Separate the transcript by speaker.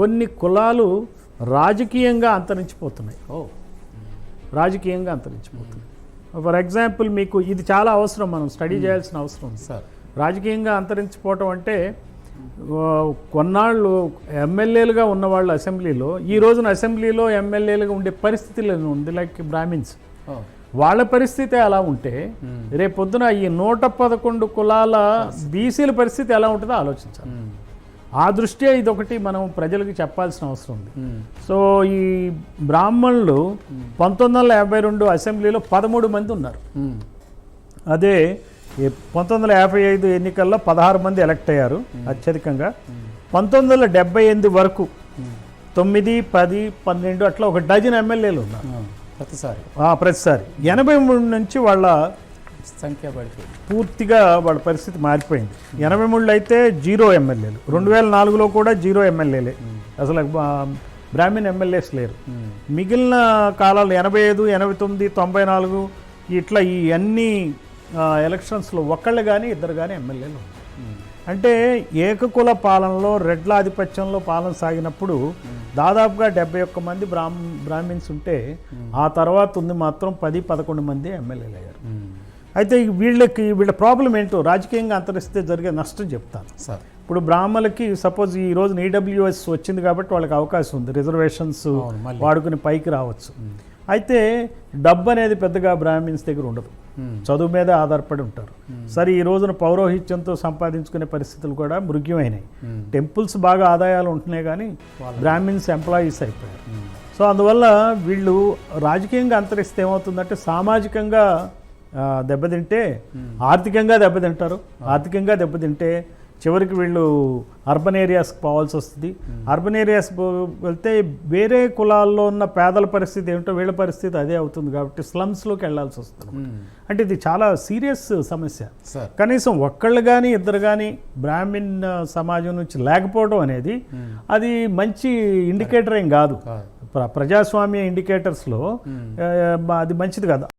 Speaker 1: కొన్ని కులాలు రాజకీయంగా అంతరించిపోతున్నాయి.
Speaker 2: ఓ.
Speaker 1: రాజకీయంగా అంతరించిపోతున్నాయి. ఫర్ ఎగ్జాంపుల్ మీకు ఇది చాలా అవసరం మనం స్టడీ చేయాల్సిన అవసరం ఉంది.
Speaker 2: సార్.
Speaker 1: రాజకీయంగా అంతరించిపోవటం అంటే కొన్నాళ్ళు ఎమ్మెల్యేలుగా ఉన్నవాళ్ళు అసెంబ్లీలో ఈ రోజున అసెంబ్లీలో ఎమ్మెల్యేలుగా ఉండే పరిస్థితి లేదు ఉంది లైక్ బ్రాహ్మిన్స్. వాళ్ళ పరిస్థితి అలా ఉంటే రేపు పొద్దున ఈ నూట పదకొండు కులాల బీసీల పరిస్థితి ఎలా ఉంటుందో ఆలోచించాలి. ఆ దృష్ట్యా ఇదొకటి మనం ప్రజలకు చెప్పాల్సిన అవసరం ఉంది. సో ఈ బ్రాహ్మణులు పంతొమ్మిది వందల యాభై రెండు అసెంబ్లీలో పదమూడు మంది ఉన్నారు. అదే పంతొమ్మిది వందల యాభై ఐదు ఎన్నికల్లో పదహారు మంది ఎలక్ట్ అయ్యారు అత్యధికంగా. పంతొమ్మిది వందల డెబ్బై ఎనిమిది వరకు తొమ్మిది పది పన్నెండు అట్లా ఒక డజన్ ఎమ్మెల్యేలు ఉన్నారు.
Speaker 2: ప్రతిసారి.
Speaker 1: ప్రతిసారి. ఎనభై మూడు నుంచి వాళ్ళ
Speaker 2: సంఖ్య పడిపోయింది.
Speaker 1: పూర్తిగా వాళ్ళ పరిస్థితి మారిపోయింది. ఎనభై మూడులో అయితే జీరో ఎమ్మెల్యేలు. రెండు వేల నాలుగులో కూడా జీరో ఎమ్మెల్యేలే. అసలు బ్రాహ్మణ్ ఎమ్మెల్యేస్ లేరు. మిగిలిన కాలాలు ఎనభై ఐదు ఎనభై తొమ్మిది తొంభై నాలుగు ఇట్లా ఈ అన్ని ఎలక్షన్స్లో ఒక్కళ్ళు కానీ ఇద్దరు కానీ ఎమ్మెల్యేలు. అంటే ఏకకుల పాలనలో రెడ్ల ఆధిపత్యంలో పాలన సాగినప్పుడు దాదాపుగా డెబ్బై ఒక్క మంది బ్రాహ్మ బ్రాహ్మిన్స్ ఉంటే ఆ తర్వాత ఉంది మాత్రం పది పదకొండు మంది ఎమ్మెల్యేలు అయ్యారు. అయితే వీళ్ళకి వీళ్ళ ప్రాబ్లం ఏంటో రాజకీయంగా అంతరిస్తే జరిగే నష్టం చెప్తాను.
Speaker 2: సార్.
Speaker 1: ఇప్పుడు బ్రాహ్మణులకి సపోజ్ ఈ రోజు ఈడబ్ల్యూఎస్ వచ్చింది కాబట్టి వాళ్ళకి అవకాశం ఉంది. రిజర్వేషన్స్. వాడుకుని పైకి రావచ్చు. అయితే డబ్బు అనేది పెద్దగా బ్రాహ్మిన్స్ దగ్గర ఉండదు. చదువు మీద ఆధారపడి ఉంటారు. సరే ఈ రోజున పౌరోహిత్యంతో సంపాదించుకునే పరిస్థితులు కూడా మృగ్యమైనాయి. టెంపుల్స్ బాగా ఆదాయాలు ఉంటున్నాయి కానీ బ్రాహ్మిన్స్ ఎంప్లాయీస్ అయిపోయారు. సో అందువల్ల వీళ్ళు రాజకీయంగా అంతరిస్తే ఏమవుతుందంటే సామాజికంగా దెబ్బతింటే ఆర్థికంగా దెబ్బతింటారు. ఆర్థికంగా దెబ్బతింటే చివరికి వీళ్ళు అర్బన్ ఏరియాస్కి పోవాల్సి వస్తుంది. అర్బన్ ఏరియాస్ వెళ్తే వేరే కులాల్లో ఉన్న పేదల పరిస్థితి ఏమిటో వీళ్ళ పరిస్థితి అదే అవుతుంది కాబట్టి స్లమ్స్లోకి వెళ్ళాల్సి వస్తుంది. అంటే ఇది చాలా సీరియస్ సమస్య. కనీసం ఒక్కళ్ళు కానీ ఇద్దరు కానీ బ్రాహ్మిన్ ఆ, సమాజం నుంచి లేకపోవడం అనేది. అది మంచి ఇండికేటర్ ఏం కాదు.
Speaker 2: కాదు.
Speaker 1: ప్ర- ప్రజాస్వామ్య ఇండికేటర్స్లో. అది మంచిది కాదు.